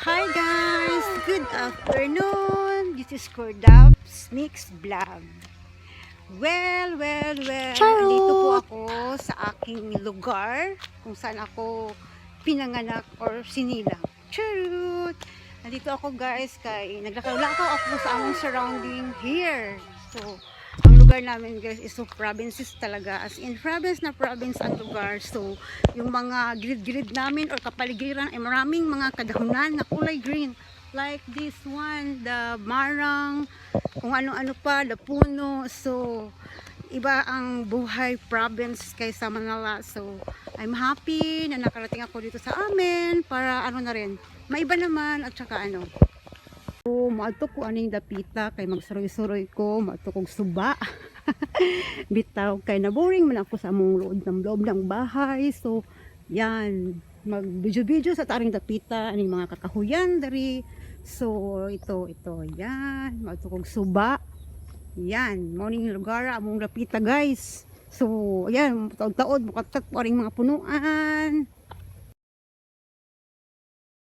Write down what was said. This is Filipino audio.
Hi guys! Good afternoon! This is Cordaps Mix Vlog. Well, well, well. Charot! Dito po ako sa aking lugar kung saan ako pinanganak or sinilang. Charot! Nandito ako guys kay naglakalako ako sa among surrounding here. So, lugar namin guys is so provinces talaga. As in province na province ang lugar. So, yung mga grid-grid namin or kapaligiran ay maraming mga kadahunan na kulay green. Like this one, the marang, kung ano-ano pa, the puno. So, iba ang buhay province kaysa Manila. So, I'm happy na nakarating ako dito sa amin para ano na rin, maiba naman at saka ano. So, maato ko aning dapita kay magsuroy-suroy ko, maato kong suba. Bitaw kay na boring man ako sa among loob ng loob ng bahay. So, yan, mag video sa taring dapita aning mga kakahuyan dari. So, ito, ito, yan, maato kong suba. Yan, morning lugar among dapita guys. So, yan, taod-taod, mukatat po mga punuan.